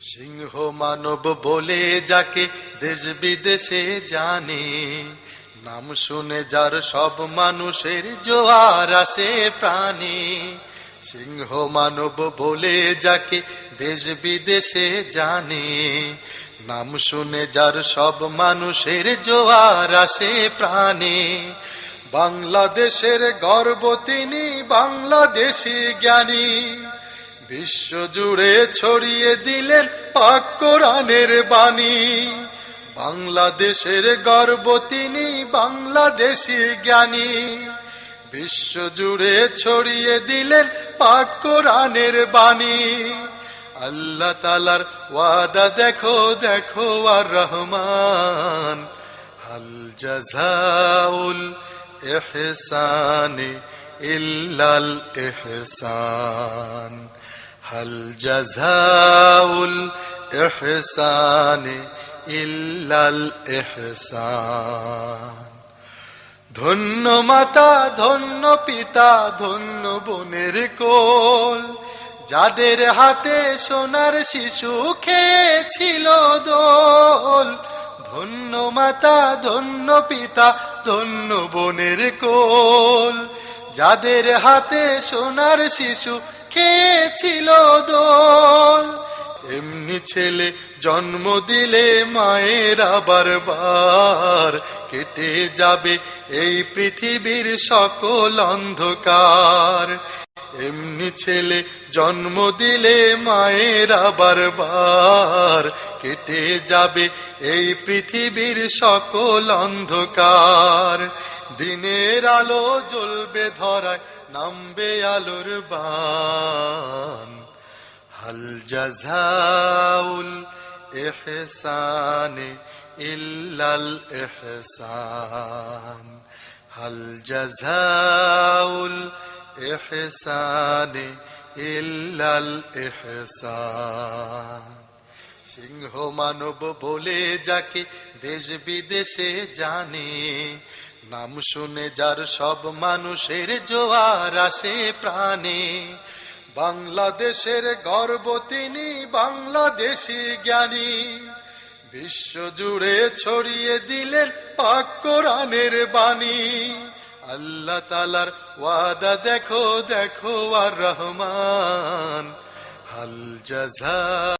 সিংহ মানব বলে যাকে দেশ বিদেশে জানে, নাম শুনে যার সব মানুষের জোয়ার আসে প্রাণী। সিংহ মানব বলে যাকে দেশ বিদেশে জানে, নাম শুনে যার সব মানুষের জোয়ার আসে প্রাণে। বাংলাদেশের গর্ব তিনি বাংলাদেশি জ্ঞানী। বিশ্ব জুড়ে ছড়িয়ে দিলেন পাক কোরআনের বাণী। বাংলাদেশের গর্ব তিনি, বাংলাদেশি জ্ঞানী। বিশ্ব জুড়ে ছড়িয়ে দিলেন পাক কোরআনের বাণী। আল্লাহ তালার ওয়াদা দেখো দেখো আর রহমান। হাল জাজাউল ইহসানি ইল্লাল ইহসান হাল জাজাউল ইহসানি ইল্লাল ইহসান। ধন্য মাতা, ধন্য পিতা, ধন্য বোনের কোল, যাদের হাতে সোনার শিশু খেয়েছিল দোল। ধন্য মাতা, ধন্য পিতা, ধন্য বোনের কোল, যাদের হাতে সোনার শিশু খেয়েছিল দোল। এমনি ছেলে জন্ম দিলে মায়ের আবার বার। কেটে যাবে এই পৃথিবীর সকল অন্ধকার। এমনি ছেলে জন্ম দিলে মায়েরা বারবার কেটে যাবে এই পৃথিবীর সকল অন্ধকার। দিনের আলো জ্বলবে ধরায়, নামবে আলোর বান। হল জাজাউল ইহসানে ইল্লাল এহসান। হল জাজাউল الإحسان إلا الإحسان সিংহ মানব বলে যাকে দেশ বিদেশে জানে নাম শুনে যার সব মানুষের জোয়ার আসে প্রাণে বাংলাদেশের গর্ব তিনি বাংলাদেশি জ্ঞানী বিশ্ব জুড়ে ছড়িয়ে দিলেন পাক কোরআনের বাণী আল্লাহ তালার ওয়াদা দেখো দেখো আর রহমান। হাল জাজা